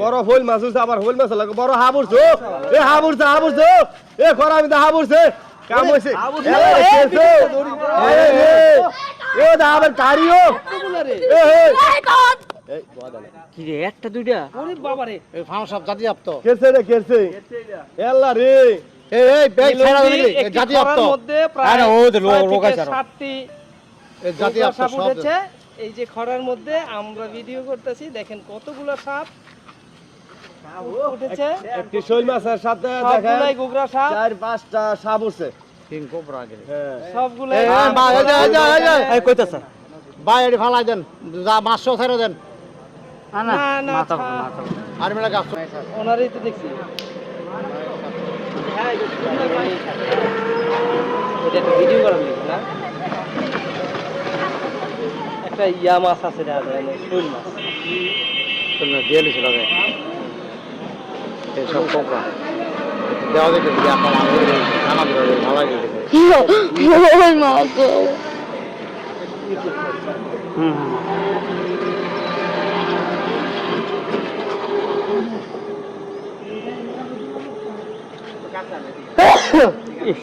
বড় হইল মাছ আবার হইল মাছ লাগে বড় হা এ হা পড়ছে এ খরা আমি হা পড়ছে কাম হইছে এ, খেলছো। এ, এ, এ দা আবার কারিও এ। কি রে একটা দুইটা এই ফার্ম সব জাতি আপ্ত খেলছে রে খেলছে এল্লা রে এই এই বেগ ছেড়া জাতি আপ্ত আরে ও লোক আছে আরও। এই সাপ উঠেছে যে খরার মধ্যে আমরা ভিডিও করতেছি দেখেন কতগুলো সাপ উঠেছে একটি শৈল মাছের সাথে দেখেন গোবরা সাপ চার পাঁচটা সাপ উঠছে কিং কোবরা গেলে হ্যাঁ সবগুলাই এই কইতাছে ভাই এটি ফালাই দেন যা মাছশো ছেড়ে দেন না না আর মেলা গাছ ওনারই তো দেখছি এটা ভিডিও লিখি না একটা ইয়া মাছ আছে দেখা যায় মানে শোল মাছ দিয়ে দিছিল আগে এই সব কোবরা দেওয়া দেখে দিয়া কমা জানা দিল ভালো গেলে হুম হুম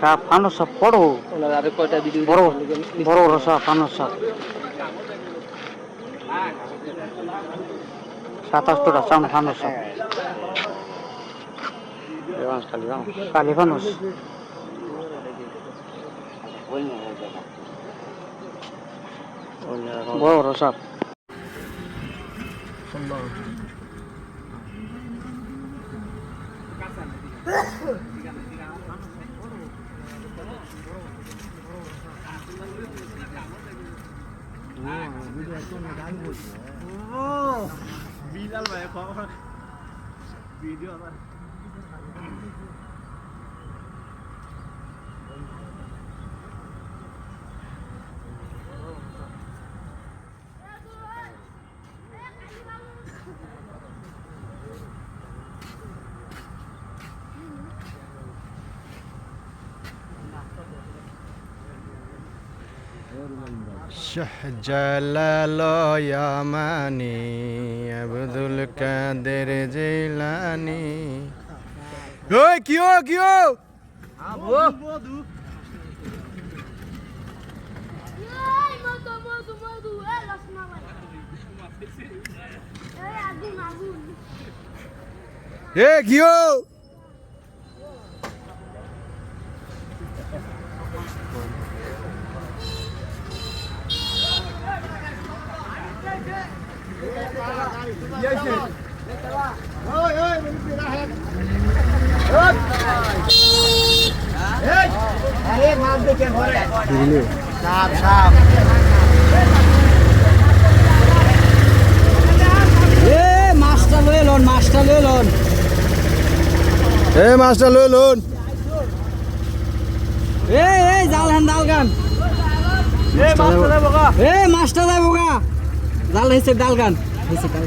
সাপ, ফানো সাপ, বড়। বড় বড় বড় সাপ, ফানো সাপ। সাতাশটা সাম ফানো সাপ। কালী ফানুস। বড় বড় সাপ। বিলাল ভাই খবর ভিডিও আমার শাহজালাল ইয়ামানি আব্দুল কাদের জিলানি। ওই কিও কিও Ai, mando, এ মাছটা লয়ে লন। মাছটা লয়ে লন এ মাছটা লই লোন এ এ জাল হান জাল গান। এ এ মাছটা যাইব গা জাল হয়েছে ডাল গান। হইছে ডাল